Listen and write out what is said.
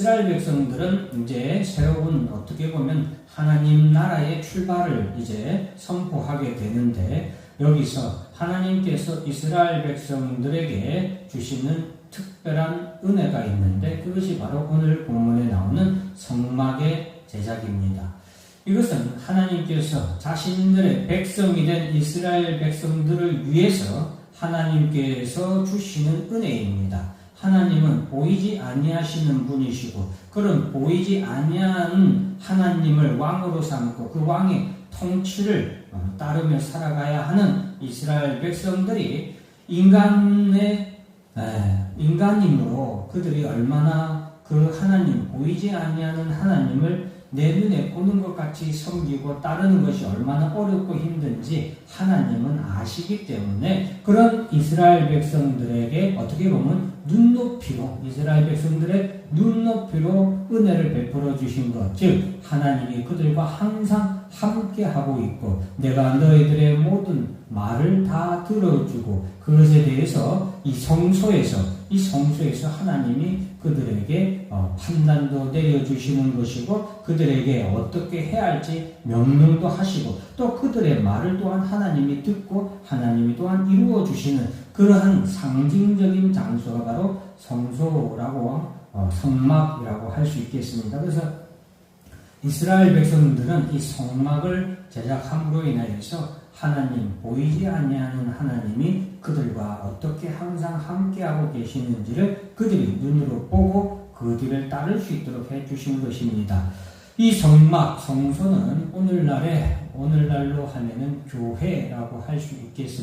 이스라엘 백성들은 이제 새로운 어떻게 보면 하나님 나라의 출발을 이제 선포하게 되는데 여기서 하나님께서 이스라엘 백성들에게 주시는 특별한 은혜가 있는데 그것이 바로 오늘 본문에 나오는 성막의 제작입니다. 이것은 하나님께서 자신들의 백성이 된 이스라엘 백성들을 위해서 하나님께서 주시는 은혜입니다. 하나님은 보이지 아니하시는 분이시고 그런 보이지 아니한 하나님을 왕으로 삼고 그 왕의 통치를 어, 따르며 살아가야 하는 이스라엘 백성들이 인간의 에, 인간임으로 그들이 얼마나 그 하나님 보이지 아니하는 하나님을 내 눈에 보는 것 같이 섬기고 따르는 것이 얼마나 어렵고 힘든지 하나님은 아시기 때문에 그런 이스라엘 백성들에게 어떻게 보면 눈높이로 이스라엘 백성들의 눈높이로 은혜를 베풀어 주신 것, 즉 하나님이 그들과 항상 함께 하고 있고 내가 너희들의 모든 말을 다 들어주고 그것에 대해서 이 성소에서 이 성소에서 하나님이 그들에게 어, 판단도 내려주시는 것이고 그들에게 어떻게 해야 할지 명령도 하시고 또 그들의 말을 또한 하나님이 듣고 하나님이 또한 이루어 주시는 그러한 상징적인 장소가 바로 성소라고 어, 성막이라고 할 수 있겠습니다. 그래서 이스라엘 백성들은 이 성막을 제작함으로 인하여서 하나님 보이지 아니하는 하나님이 그들과 어떻게 항상 함께하고 계시는지를 그들이 눈으로 보고 그 뒤를 따를 수 있도록 해 주신 것입니다. 이 성막 성소는 오늘날에 오늘날로 하면은 교회라고 할 수 있겠습니다.